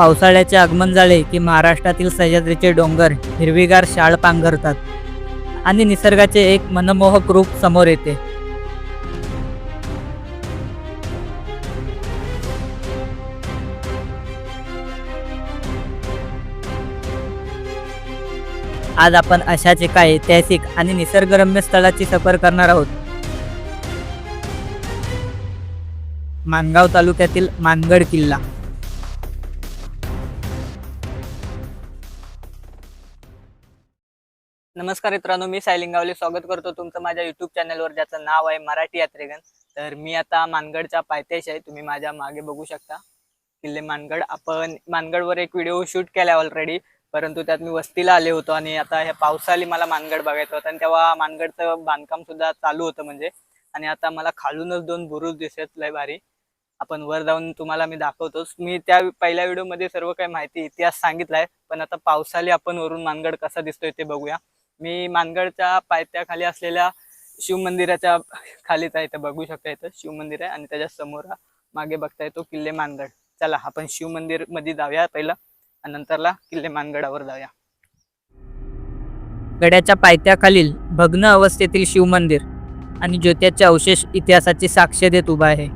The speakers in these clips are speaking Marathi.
पावसाळ्याचे आगमन झाले की महाराष्ट्रातील सह्याद्रीचे डोंगर हिरवीगार शाळ पांघरतात आणि निसर्गाचे एक मनमोहक रूप समोर येते. आज आपण अशाच एका ऐतिहासिक आणि निसर्गरम्य स्थळाची सफर करणार आहोत. मानगाव तालुक्यातील मानगड किल्ला. नमस्कार मित्रांनो मी सायलिंगावले स्वागत करतो तुमचं माझ्या युट्यूब चॅनलवर ज्याचं नाव आहे मराठी यात्रेगण. तर मी आता मानगडच्या पायथ्याश आहे. तुम्ही माझ्या मागे बघू शकता. किल्ले मानगड. आपण मानगडवर एक व्हिडिओ शूट केला ऑलरेडी परंतु त्यात मी वस्तीला आले होतो आणि आता ह्या पावसाली मला मानगड बघायचं होतं. आणि तेव्हा मानगडचं बांधकाम सुद्धा चालू होतं म्हणजे. आणि आता मला खालूनच दोन बुरुज दिसत लय भारी. आपण वर जाऊन तुम्हाला मी दाखवतोच मी त्या पहिल्या व्हिडिओमध्ये सर्व काही माहिती इतिहास सांगितलाय. पण आता पावसाली आपण वरून मानगड कसा दिसतोय ते बघूया. मी मानगडच्या पायथ्याखाली असलेल्या शिवमंदिराच्या खालीच आहे इथं बघू शकता इथं. शिवमंदिर आहे आणि त्याच्यासमोर मागे बघता येतो किल्ले मानगड. चला आपण शिवमंदिरमध्ये जाऊया पहिला आणि नंतरला किल्ले मानगडावर जाऊया. गड्याच्या पायथ्याखालील भग्न अवस्थेतील शिवमंदिर आणि ज्योत्याचे अवशेष इतिहासाची साक्ष देत उभा आहे.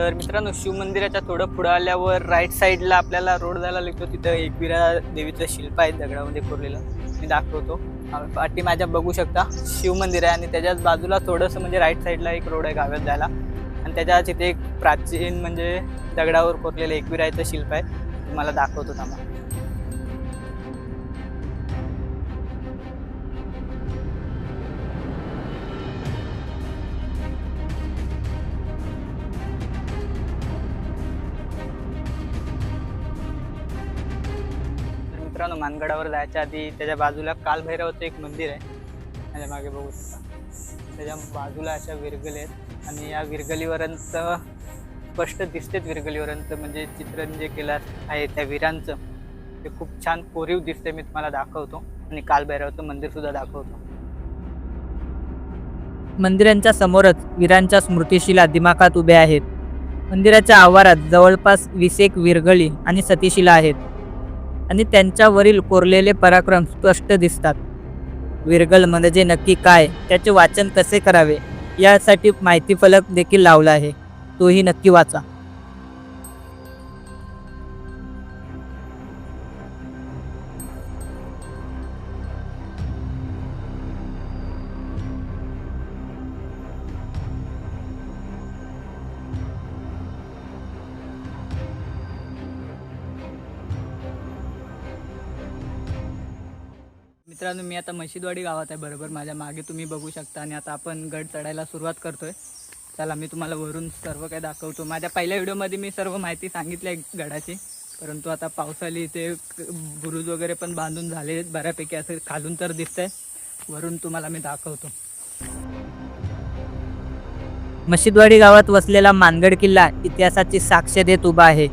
तर मित्रांनो शिवमंदिराच्या थोडं पुढं आल्यावर राईट साईडला आपल्याला रोड जायला लागतो. तिथं एकविरा देवीचं शिल्प आहे दगडामध्ये कोरलेलं. मी दाखवतो. पाठी माझ्या बघू शकता शिवमंदिर आहे आणि त्याच्याच बाजूला थोडंसं म्हणजे राईट साईडला एक रोड आहे गावात जायला. आणि त्याच्या तिथे एक प्राचीन म्हणजे दगडावर कोरलेलं एकविराचं शिल्प आहे. तुम्हाला दाखवतो थांबा. मित्रांनो मानगडावर जायच्या आधी त्याच्या बाजूला कालभैरवाचं एक मंदिर आहे. त्याच्यामागे बघू शकता. त्याच्या बाजूला अशा विरगली आहेत आणि या विरगलीवरंत स्पष्ट दिसतेत विरगलीवरंत म्हणजे चित्रण जे केलं आहे त्या वीरांचं ते खूप छान कोरीव दिसते मी तुम्हाला दाखवतो. आणि कालभैरवाचं मंदिरसुद्धा दाखवतो. मंदिरांच्या समोरच वीरांच्या स्मृतिशिला दिमाखात उभ्या आहेत. मंदिराच्या आवारात जवळपास वीस एक विरगळी आणि सतीशिला आहेत. आणि त्यांच्यावरील कोरलेले पराक्रम स्पष्ट दिसतात. विरगल म्हणजे नक्की काय? त्याचे वाचन कसे करावे? यासाठी माहिती फलक देखील लावला आहे. तोही नक्की वाचा. मित्रांनो मी आता मशीदवाडी गावात आहे बरोबर? माझ्या मागे तुम्ही बघू शकता आणि आता आपण गड चढायला सुरुवात करतोय. चला मी तुम्हाला वरून सर्व काही दाखवतो. माझ्या पहिल्या व्हिडिओमध्ये मी सर्व माहिती सांगितली आहे गडाची परंतु आता पावसाळी इथे बुरुज वगैरे पण बांधून झाले बऱ्यापैकी असं खालून तर दिसतंय. वरून तुम्हाला मी दाखवतो. मशिदवाडी गावात वसलेला मानगड किल्ला इतिहासाची साक्ष देत उभा आहे.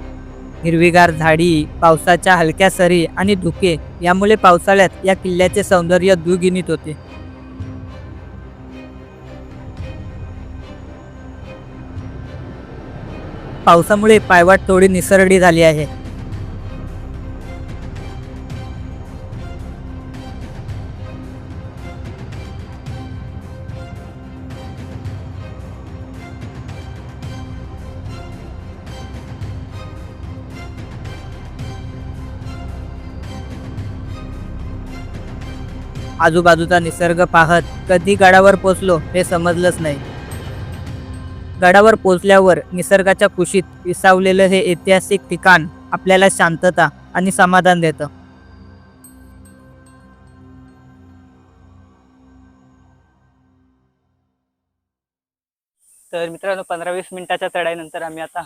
हिरवीगार झाडी पावसाच्या हलक्या सरी आणि धुके यामुळे पावसाळ्यात या किल्ल्याचे सौंदर्य द्विगुणित होते. पावसामुळे पायवाट थोडी निसरडी झाली आहे. आजूबाजूचा निसर्ग पाहत कधी गडावर पोचलो हे समजलंच नाही. गडावर पोचल्यावर निसर्गाच्या कुशीत विसावलेलं हे ऐतिहासिक ठिकाण आपल्याला शांतता आणि समाधान देतं. तर मित्रांनो पंधरा वीस मिनिटाच्या चढाईनंतर आम्ही आता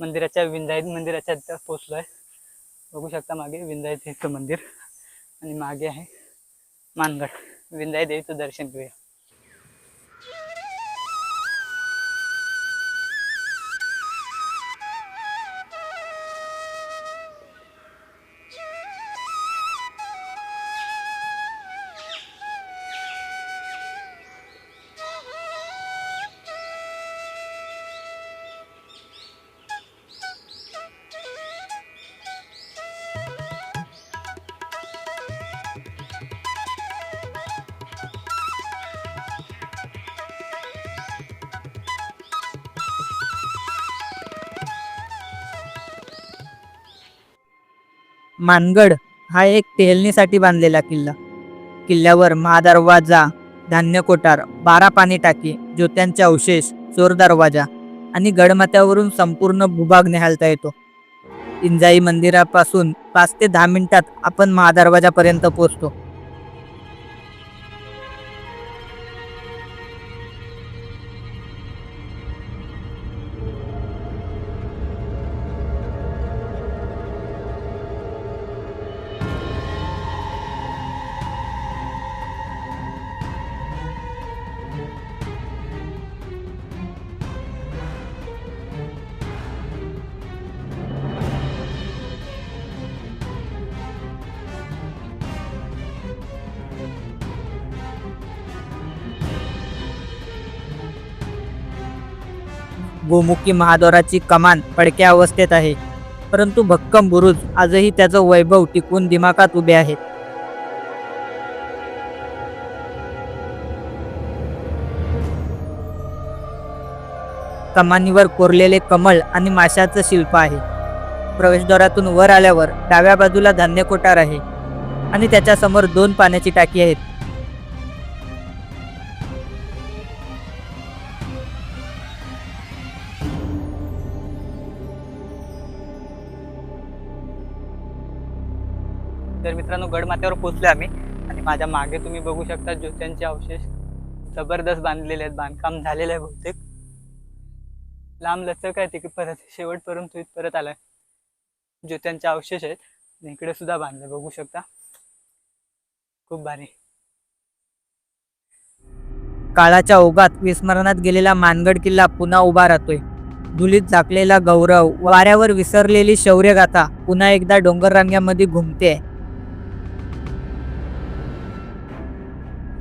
मंदिराच्या विंदाईत मंदिराच्या पोचलो आहे बघू शकता मागे विंदाईत हेचं मंदिर आणि मागे आहे. मानगड विंदाई देवीचं दर्शन घेऊया. मानगड हा एक टेहलणीसाठी बांधलेला किल्ला. किल्ल्यावर महादरवाजा धान्य कोठार बारा पाणी टाकी ज्योत्यांचे अवशेष चोर दरवाजा आणि गडमाथ्यावरून संपूर्ण भूभाग निहालता येतो. इंजाई मंदिरापासून पाच ते दहा मिनिटात आपण महादरवाजापर्यंत पोहोचतो. गोमुखी महाद्वाराची कमान पडक्या अवस्थेत आहे. परंतु भक्कम बुरुज आजही त्याचं वैभव टिकून दिमाखात उभे आहेत. कमानीवर कोरलेले कमळ आणि माशाचं शिल्प आहे. प्रवेशद्वारातून वर आल्यावर डाव्या बाजूला धान्य कोठार आहे आणि त्याच्यासमोर दोन पाण्याची टाकी आहेत. तर मित्रांनो गडमाथ्यावर पोहोचलोय आम्ही. आणि माझ्या मागे तुम्ही बघू शकता ज्योत्यांचे अवशेष. जबरदस्त बांधलेले आहेत बांधकाम झालेलं आहे बहुतेक. लांब लचक आहे तिकडे परत शेवटपर्यंत तो परत आलाय. ज्योत्यांचे अवशेष आहेत. आणि इकडे सुद्धा बांधले बघू शकता. खूप भारी. काळाच्या ओघात विस्मरणात गेलेला मानगड किल्ला पुन्हा उभा राहतोय. धुलीत झाकलेला गौरव वाऱ्यावर विसरलेली शौर्यगाथा पुन्हा एकदा डोंगर रांग्यामध्ये घुमते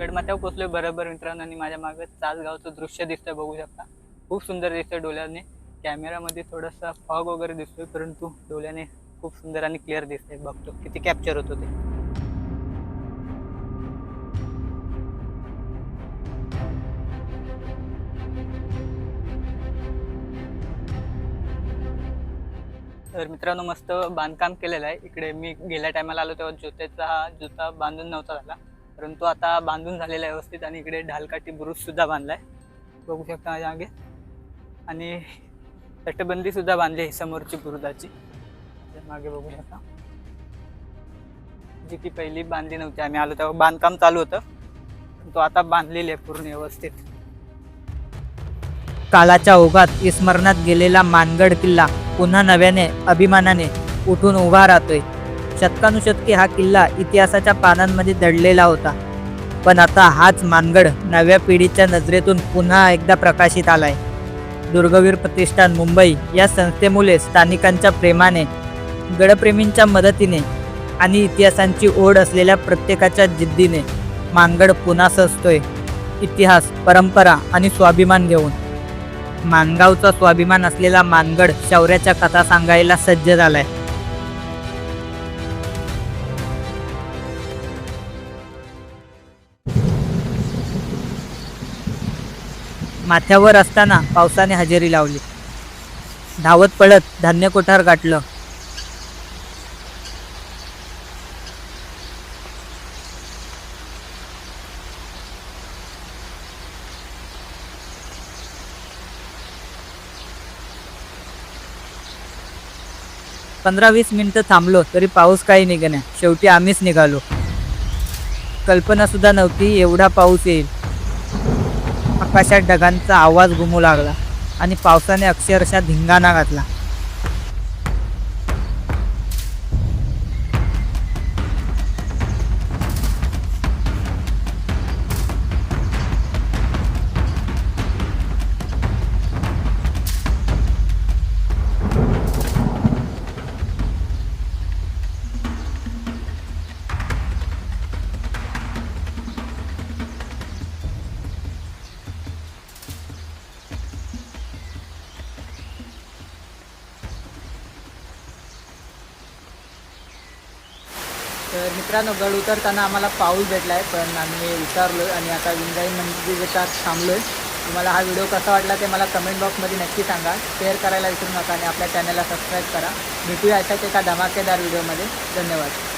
गडमाथ्यावर पोचलोय बरोबर मित्रांनो आणि माझ्या मागे चासगावचं दृश्य दिसतंय बघू शकता. खूप सुंदर दिसतंय डोळ्याने. कॅमेरामध्ये थोडासा फॉग वगैरे दिसतोय परंतु डोळ्याने खूप सुंदर आणि क्लिअर दिसतंय. बघतो किती कॅप्चर होतो ते. तर मित्रांनो मस्त बांधकाम केलेलं आहे. इकडे मी गेल्या टायमाला आलो तेव्हा जुत्याचा हा जुता बांधून नव्हता झाला. परंतु आता बांधून झालेला आहे व्यवस्थित आणि इकडे ढालकाठी ब्रुजसुद्धा बांधला आहे बघू शकता माझ्या मागे. आणि तटबंदीसुद्धा बांधली आहे समोरची बुरुजाची. मागे बघू शकता. जी की पहिली बांधली नव्हती. आम्ही आलो तेव्हा बांधकाम चालू होतं. पण तो आता बांधलेली आहे पूर्ण व्यवस्थित. काळाच्या ओघात विस्मरणात गेलेला मानगड किल्ला पुन्हा नव्याने अभिमानाने उठून उभा राहतोय. शतकानुशतके हा किल्ला इतिहासाच्या पानांमध्ये दडलेला होता. पण आता हाच मानगड नव्या पिढीच्या नजरेतून पुन्हा एकदा प्रकाशित आलाय. दुर्गवीर प्रतिष्ठान मुंबई या संस्थेमुळे स्थानिकांच्या प्रेमाने गडप्रेमींच्या मदतीने आणि इतिहासांची ओढ असलेल्या प्रत्येकाच्या जिद्दीने मानगड पुन्हा सजतोय. इतिहास परंपरा आणि स्वाभिमान घेऊन. मानगावचा स्वाभिमान असलेला मानगड शौर्याच्या कथा सांगायला सज्ज झालाय. माथ्यावर असताना पावसाने हजेरी लावली. धावत पळत धान्य कोठार गाठलं. पंधरा वीस मिनिटं थांबलो तरी पाऊस काही निघण्या शेवटी आम्हीच निघालो. कल्पना सुद्धा नव्हती एवढा पाऊस येईल. आकाशात ढगांचा आवाज घुमू लागला आणि पावसाने अक्षरशः धिंगाणा घातला. तर मित्रांनो गड उतरताना आम्हाला पाऊस आहे पण आम्ही उतरलो आणि आता विंजाई मंदिरात थांबलोय. तुम्हाला हा व्हिडिओ कसा वाटला ते मला कमेंट बॉक्समध्ये नक्की सांगा. शेअर करायला विसरू नका आणि आपल्या चॅनलला सबस्क्राईब करा. भेटूया अशाच एका धमाकेदार व्हिडिओमध्ये. धन्यवाद.